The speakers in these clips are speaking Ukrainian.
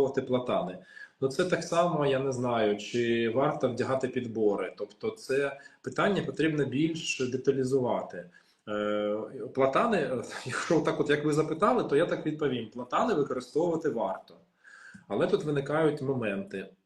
використовувати платани. Ну це так само, я не знаю, чи варто вдягати підбори. Тобто, це питання потрібно більш деталізувати. Е, Платани, якщо так, от як ви запитали, то я так відповім: платани використовувати варто. Але тут виникають моменти.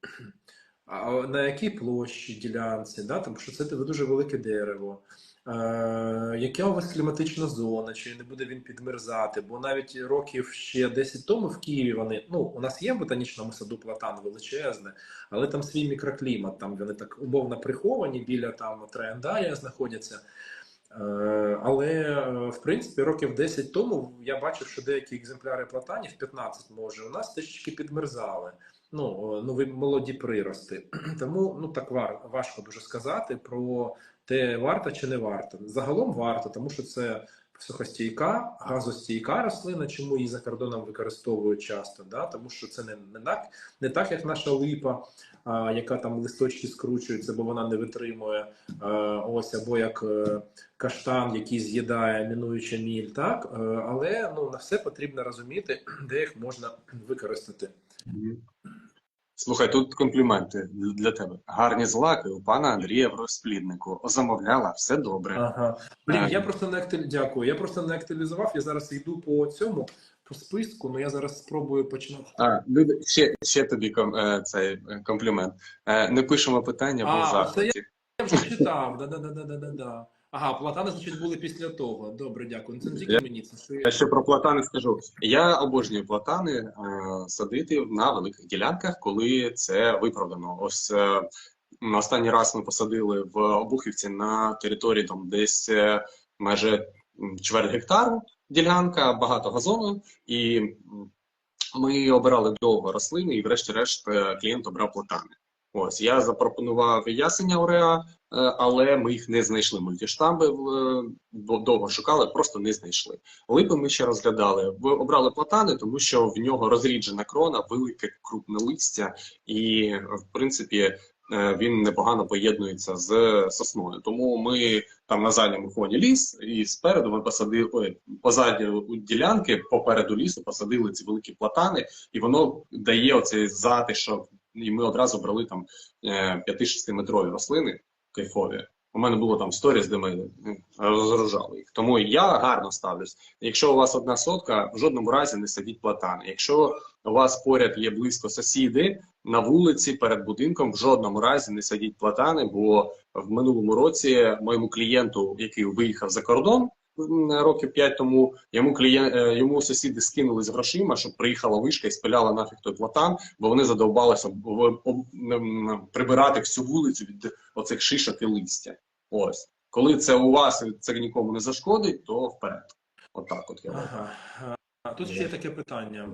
А на якій площі ділянці, да? тому що це дуже велике дерево. Е, яка у вас кліматична зона, чи не буде він підмерзати? Бо навіть років ще 10 тому в Києві вони ну у нас є в ботанічному саду платан величезне, але там свій мікроклімат. Там вони так умовно приховані біля там Трояндая знаходяться. Е, Але е, в принципі років 10 тому я бачив, що деякі екземпляри платанів, 15 може, у нас трішечки підмерзали. Ну, нові молоді прирости. Тому ну так важко дуже сказати про те, варто чи не варто. Загалом варто, тому що це сухостійка, газостійка рослина, чому її за кордоном використовують часто, да? тому що це не, не, так, не так, як наша липа, а, яка там листочки скручується, бо вона не витримує а, ось, або як е, каштан, який з'їдає мінуючи міль, так? Е, але ну, на все потрібно розуміти, де їх можна використати. Слухай, тут компліменти для тебе. Гарні злаки у пана Андрія в розпліднику. Замовляла, все добре. Ага. Блін, я просто не актуалі... дякую. Я просто не актуалізував. Я зараз йду по цьому по списку, але я зараз спробую починати. А, люди, ще, ще тобі ком, е, цей е, комплімент. Е, не пишемо питання, бо в захваті. Я вже читав. Да, Ага, платани, значить, були після того. Добре, дякую. Це не тільки мені, це що Я я. ще про платани скажу. Я обожнюю платани е, садити на великих ділянках, коли це виправдано. Ось е, на останній раз ми посадили в Обухівці на території там десь е, майже чверть гектару ділянка, багато газону, і ми обирали довго рослини, і врешті-решт клієнт обрав платани. Ось я запропонував ясеня Ореа, е, але ми їх не знайшли. Мультиштамби е, довго шукали, просто не знайшли. Липи ми ще розглядали. Ви обрали платани, тому що в нього розріджена крона, велике крупне листя, і в принципі е, він непогано поєднується з сосною. Тому ми там на задньому фоні ліс, і спереду ми посадили ой, позаді ділянки, попереду лісу посадили ці великі платани, і воно дає оцей затишок. І ми одразу брали там 5-6 метрові рослини кайфові. У мене було там сторіс, де ми м, розгружали їх. Тому я гарно ставлюсь. Якщо у вас одна сотка, в жодному разі не садіть платани. Якщо у вас поряд є близько сусіди на вулиці перед будинком, в жодному разі не садіть платани, бо в минулому році моєму клієнту, який виїхав за кордон років 5 тому, йому клієнт е, йому сусіди скинули з грошима, щоб приїхала вишка і спиляла нафіг той платан, бо вони задовбалися прибирати всю вулицю від оцих шишок і листя. Ось. Коли це у вас це нікому не зашкодить, то вперед. Отак от я. Ага. А Тут ще є таке питання.